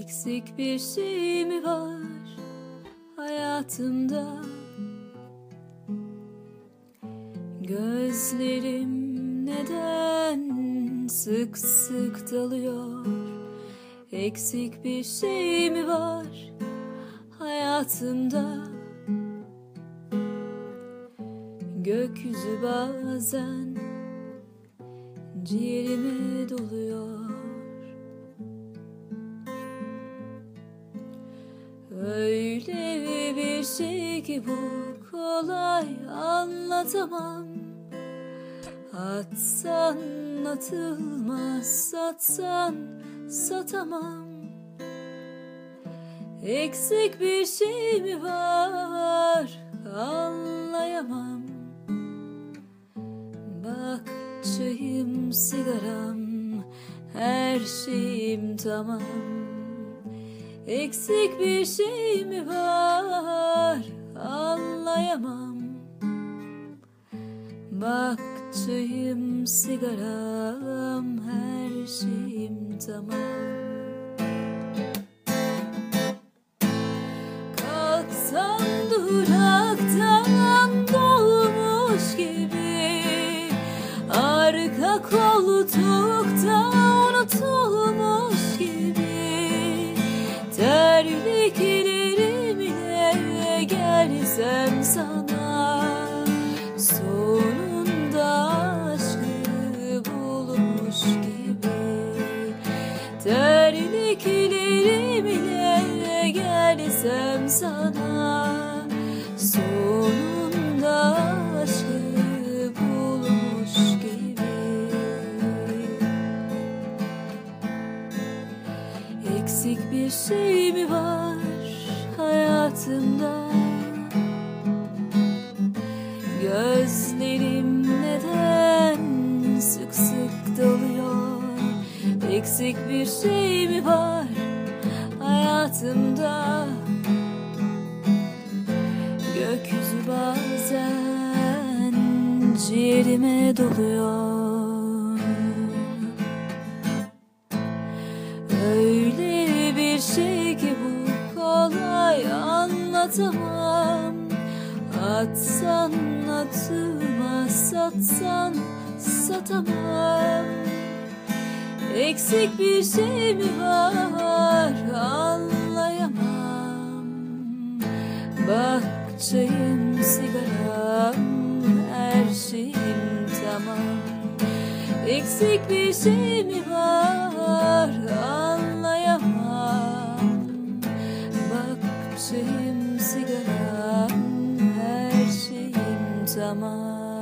Eksik bir şey mi var hayatımda? Gözlerim neden sık sık dalıyor? Eksik bir şey mi var hayatımda? Gökyüzü bazen ciğerime doluyor. Öyle bir şey ki bu kolay anlatamam. Atsan atılmaz satsan satamam. Eksik bir şey mi var? Anlayamam. Bak çayım sigaram her şeyim tamam Eksik bir şey mi var? Anlayamam. Bak çayım sigaram her şeyim tamam. Kalksam duraktan dolmuş gibi Arka koltukta unutulmuş Eksik bir şey mi var hayatımda? Gözlerim neden sık sık doluyor? Eksik bir şey mi var hayatımda? Ciğerime doluyor. Öyle bir şey ki bu kolay anlatamam. Atsan atılmaz satsan satamam. Eksik bir şey mi var? Anlayamam. Bak çayım sigaram şeyim tamam. Eksik bir şey mi var? Anlayamam. Bak çayım sigaram her şeyim tamam